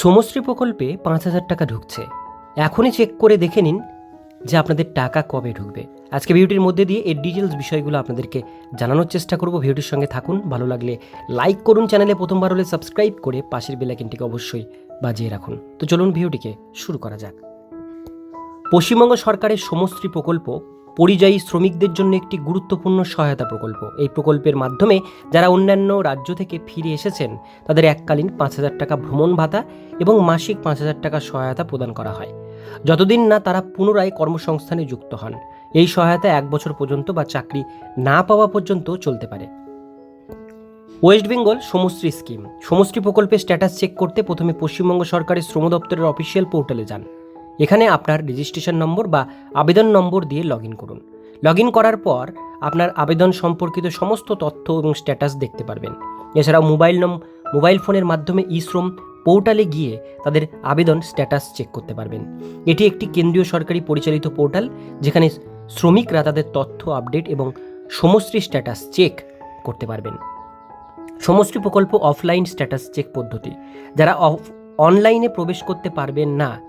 সমশ্রী প্রকল্পে পাঁচ হাজার টাকা ঢুকছে। এখনই চেক করে দেখে নিন যে আপনাদের টাকা কবে ঢুকবে। আজকে ভিডিওটির মধ্যে দিয়ে এর ডিটেলস বিষয়গুলো আপনাদেরকে জানানোর চেষ্টা করব। ভিডিওটির সঙ্গে থাকুন, ভালো লাগলে লাইক করুন চ্যানেলে প্রথমবার হলে সাবস্ক্রাইব করে পাশের বেলাইকনটিকে অবশ্যই বাজিয়ে রাখুন। তো চলুন ভিডিওটিকে শুরু করা যাক। পশ্চিমবঙ্গ সরকারের সমশ্রী প্রকল্প পরিযায়ী শ্রমিকদের জন্য একটি গুরুত্বপূর্ণ সহায়তা প্রকল্প। এই প্রকল্পের মাধ্যমে যারা অন্যান্য রাজ্য থেকে ফিরে এসেছেন, তাদের এককালীন পাঁচ হাজার টাকা ভ্রমণ ভাতা এবং মাসিক পাঁচ হাজার টাকা সহায়তা প্রদান করা হয়। যতদিন না তারা পুনরায় কর্মসংস্থানে যুক্ত হন, এই সহায়তা এক বছর পর্যন্ত বা চাকরি না পাওয়া পর্যন্ত চলতে পারে। West Bengal Samashree scheme. Samashree প্রকল্পের স্ট্যাটাস চেক করতে প্রথমে পশ্চিমবঙ্গ সরকারের শ্রম দপ্তরের অফিসিয়াল পোর্টালে যান। এখানে আপনার রেজিস্ট্রেশন নম্বর বা আবেদন নম্বর দিয়ে লগ করুন। লগ করার পর আপনার আবেদন সম্পর্কিত সমস্ত তথ্য এবং স্ট্যাটাস দেখতে পারবেন। এছাড়াও মোবাইল নম মোবাইল ফোনের মাধ্যমে ই শ্রম পোর্টালে গিয়ে তাদের আবেদন স্ট্যাটাস চেক করতে পারবেন। এটি একটি কেন্দ্রীয় সরকারি পরিচালিত পোর্টাল যেখানে শ্রমিকরা তাদের তথ্য আপডেট এবং সমশ্রী স্ট্যাটাস চেক করতে পারবেন। সমষ্টি প্রকল্প অফলাইন স্ট্যাটাস চেক পদ্ধতি। যারা অনলাইনে প্রবেশ করতে পারবেন না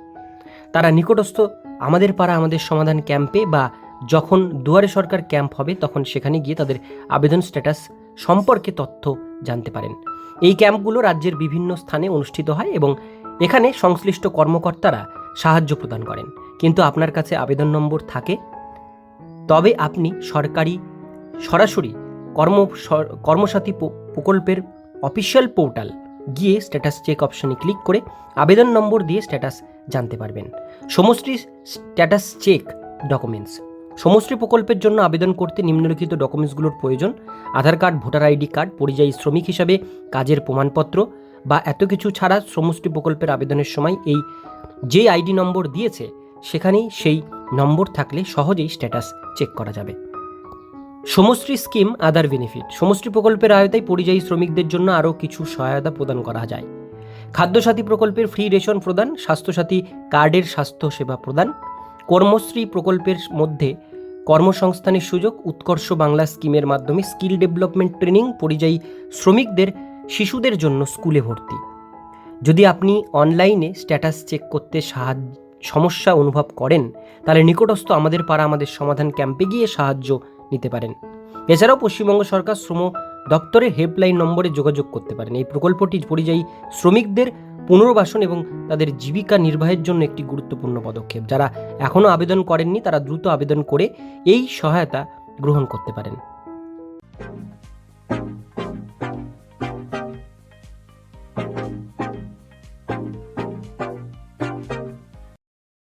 তারা নিকটস্থ আমাদের পাড়া আমাদের সমাধান ক্যাম্পে বা যখন দুয়ারে সরকার ক্যাম্প হবে তখন সেখানে গিয়ে তাদের আবেদন স্ট্যাটাস সম্পর্কে তথ্য জানতে পারেন। এই ক্যাম্পগুলো রাজ্যের বিভিন্ন স্থানে অনুষ্ঠিত হয় এবং এখানে সংশ্লিষ্ট কর্মকর্তারা সাহায্য প্রদান করেন। কিন্তু আপনার কাছে আবেদন নম্বর থাকে, তবে আপনি সরকারি, সরাসরি কর্ম, কর্মসাথী প্রকল্পের অফিসিয়াল পোর্টাল গিয়ে স্ট্যাটাস চেক অপশনে ক্লিক করে আবেদন নম্বর দিয়ে স্ট্যাটাস জানতে পারবেন। সমষ্টি স্ট্যাটাস চেক ডকুমেন্টস। সমষ্টি প্রকল্পের জন্য আবেদন করতে নিম্নলিখিত ডকুমেন্টসগুলোর প্রয়োজন, Aadhaar card, voter ID card, পরিযায়ী শ্রমিক হিসাবে, কাজের প্রমাণপত্র বা এত কিছু ছাড়া সমষ্টি প্রকল্পের আবেদনের সময় এই যে আইডি নম্বর দিয়েছে, সেখানেই সেই নম্বর থাকলে সহজেই স্ট্যাটাস চেক করা যাবে। Samashree scheme other benefit. Samashree প্রকল্পের আয়তায় পরিযায়ী শ্রমিকদের জন্য আরও কিছু সহায়তা প্রদান করা যায়। খাদ্যসাথী প্রকল্পের ফ্রি রেশন প্রদান, স্বাস্থ্যসাথী কার্ডের স্বাস্থ্য সেবা প্রদান, কর্মশ্রী প্রকল্পের মধ্যে কর্মসংস্থানের সুযোগ, উৎকর্ষ বাংলা স্কিমের মাধ্যমে স্কিল ডেভেলপমেন্ট ট্রেনিং, পরিযায়ী শ্রমিকদের, শিশুদের জন্য স্কুলে ভর্তি। যদি আপনি অনলাইনে স্ট্যাটাস চেক করতে সাহায্য, সমস্যা অনুভব করেন, তাহলে নিকটস্থ আমাদের পাড়া আমাদের সমাধান ক্যাম্পে গিয়ে সাহায্য নিতে পারেন। এছাড়াও পশ্চিমবঙ্গ সরকার শ্রম দপ্তরের হেল্পলাইন নম্বরে যোগাযোগ করতে পারেন। এই প্রকল্পটি পরিযায়ী শ্রমিকদের পুনর্বাসন এবং তাদের জীবিকা নির্বাহের জন্য একটি গুরুত্বপূর্ণ পদক্ষেপ। যারা এখনও আবেদন করেননি, তারা দ্রুত আবেদন করে এই সহায়তা গ্রহণ করতে পারেন।